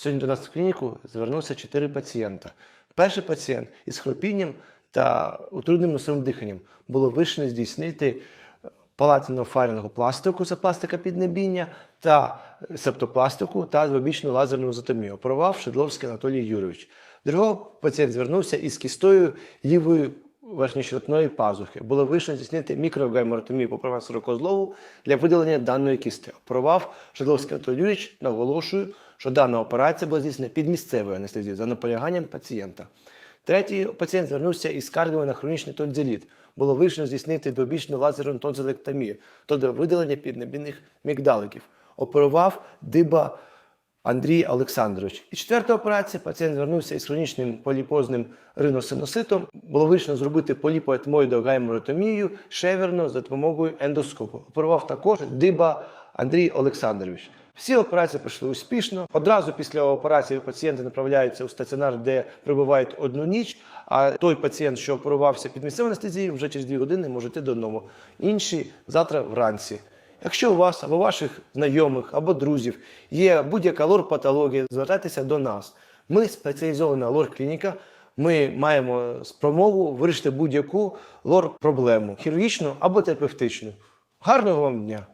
Сьогодні до нас в клініку звернувся 4 пацієнта. Перший пацієнт із хропінням та утрудненим носовим диханням було вирішено здійснити палатино-фарінгову пластику, це пластика піднебіння, та септопластику та двобічну лазерну зотомію, оперував Шедловський Анатолій Юрійович. Другого пацієнт звернувся із кістою лівої верхньощелепної пазухи. Було вирішено здійснити мікрогайморотомію по професору Козлову для видалення даної кісти. Оперував Шедловський Анатолій Юрійович, наголошую, що дана операція була здійснена під місцевою анестезією за наполяганням пацієнта. Третій пацієнт звернувся із скаргою на хронічний тонзиліт. Було вирішено здійснити добічну лазерну тонзилектомію, тобто видалення піднебінних мігдаликів. Оперував диба Андрій Олександрович. І четверта операція. Пацієнт звернувся із хронічним поліпозним риносиноситом. Було вирішено зробити поліпоетмоїдогайморотомію шеверно за допомогою ендоскопу. Оперував також диба Андрій Олександрович. Всі операції пройшли успішно. Одразу після операції пацієнти направляються у стаціонар, де прибувають одну ніч. А той пацієнт, що оперувався під місцевою анестезією, вже через дві години може йти додому. Інші завтра вранці. Якщо у вас або ваших знайомих або друзів є будь-яка лор-патологія, звертайтеся до нас. Ми спеціалізована лор-клініка. Ми маємо спромогу вирішити будь-яку лор-проблему хірургічну або терапевтичну. Гарного вам дня!